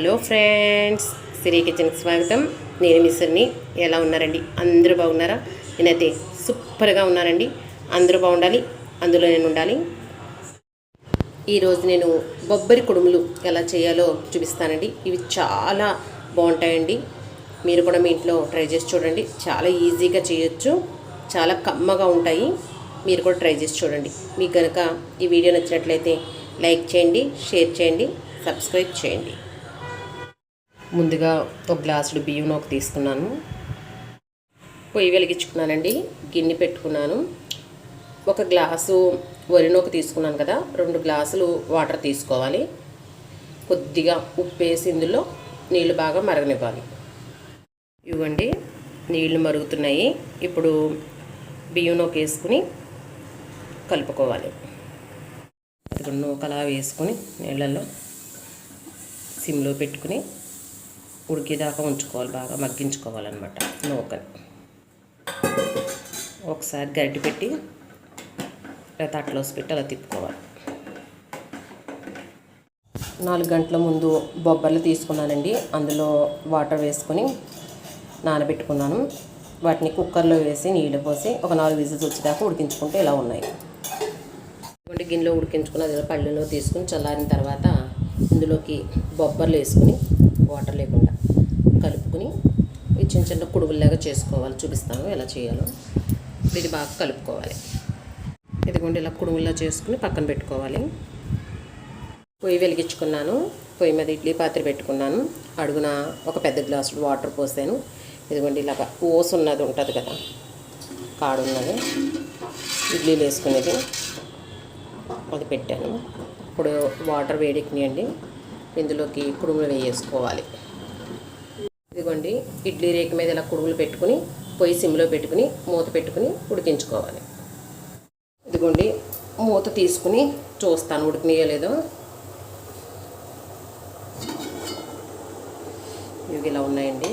Hello friends సిరి కిచెన్కి స్వాగతం. నేను మిస్సర్ని ఎలా ఉన్నారండి? అందరూ బాగున్నారా? నేనైతే సూపర్గా ఉన్నానండి. అందరూ బాగుండాలి అందులో నేను ఉండాలి. ఈరోజు నేను బొబ్బరి కుడుములు ఎలా చేయాలో చూపిస్తానండి. ఇవి చాలా బాగుంటాయండి. మీరు కూడా మీ ఇంట్లో ట్రై చేసి చూడండి. చాలా ఈజీగా చేయొచ్చు. చాలా కమ్మగా ఉంటాయి. మీరు కూడా ట్రై చేసి చూడండి. మీకు కనుక ఈ వీడియో నచ్చినట్లయితే లైక్ చేయండి షేర్ చేయండి సబ్స్క్రైబ్ చేయండి. ముందుగా ఒక గ్లాసుడు బియ్యం ఒక తీసుకున్నాను. పొయ్యి వెలిగించుకున్నానండి. గిన్నె పెట్టుకున్నాను. ఒక గ్లాసు వరినొక తీసుకున్నాను కదా రెండు గ్లాసులు వాటర్ తీసుకోవాలి. కొద్దిగా ఉప్పు వేసి ఇందులో నీళ్ళు బాగా మరగనివ్వాలి. ఇవ్వండి నీళ్ళు మరుగుతున్నాయి. ఇప్పుడు బియ్యం నూక వేసుకుని కలుపుకోవాలి. నూకలా నూక వేసుకొని నీళ్ళల్లో సిమ్లో పెట్టుకుని ఉడికేదాకా ఉంచుకోవాలి బాగా మగ్గించుకోవాలన్నమాట. నూకని ఒకసారి గరిటె పెట్టి ఇలా తట్టలోసి పెట్టి అలా తిప్పుకోవాలి. నాలుగు గంటల ముందు బొబ్బర్లు తీసుకున్నానండి. అందులో వాటర్ వేసుకొని నానబెట్టుకున్నాను. వాటిని కుక్కర్లో వేసి నీళ్ళు పోసి ఒక నాలుగు విజిల్స్ వచ్చేదాకా ఉడికించుకుంటే ఇలా ఉన్నాయి. ఇటువంటి గిన్నెలో ఉడికించుకున్న అది పళ్ళులో తీసుకుని చల్లారిన తర్వాత ఇందులోకి బొబ్బర్లు వేసుకుని వాటర్ లేకుండా కలుపుకుని ఈ చిన్న చిన్న కుడుగుల్లాగా చేసుకోవాలి. చూపిస్తాను ఎలా చేయాలో. ఇది బాగా కలుపుకోవాలి. ఇదిగోండి ఇలా కుడుగుల్లా చేసుకుని పక్కన పెట్టుకోవాలి. పొయ్యి వెలిగించుకున్నాను. పొయ్యి మీద ఇడ్లీ పాత్ర పెట్టుకున్నాను. అడుగున ఒక పెద్ద గ్లాసు వాటర్ పోసాను. ఇదిగోండి ఇలా ఓసు ఉన్నది ఉంటుంది కదా కాడు ఉన్నది ఇడ్లీలు వేసుకునేది. అది పెట్టాను. ఇప్పుడు వాటర్ వేడెక్కినాయండి. ఇందులోకి కుడుములు వేయేసుకోవాలి. ఇదిగోండి ఇడ్లీ రేకు మీద ఇలా కుడుములు పెట్టుకుని పొయ్యి సిమ్లో పెట్టుకుని మూత పెట్టుకుని ఉడికించుకోవాలి. ఇదిగోండి మూత తీసుకుని చూస్తాను ఉడికినాయో లేదో ఇవి ఇలా ఉన్నాయండి.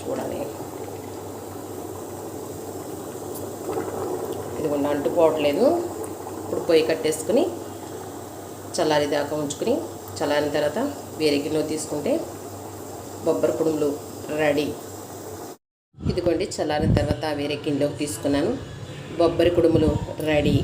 చూడాలి ఇదిగోండి అంటుకోవట్లేదు. ఇప్పుడు పొయ్యి కట్టేసుకుని చల్లారి దాకా ఉంచుకుని చల్లారిన తర్వాత వేరే గిన్నెలో తీసుకుంటే బొబ్బరి కుడుములు రెడీ. ఇదిగోండి చల్లారిన తర్వాత వేరే గిన్నెలోకి తీసుకున్నాను. బొబ్బరి కుడుములు రెడీ.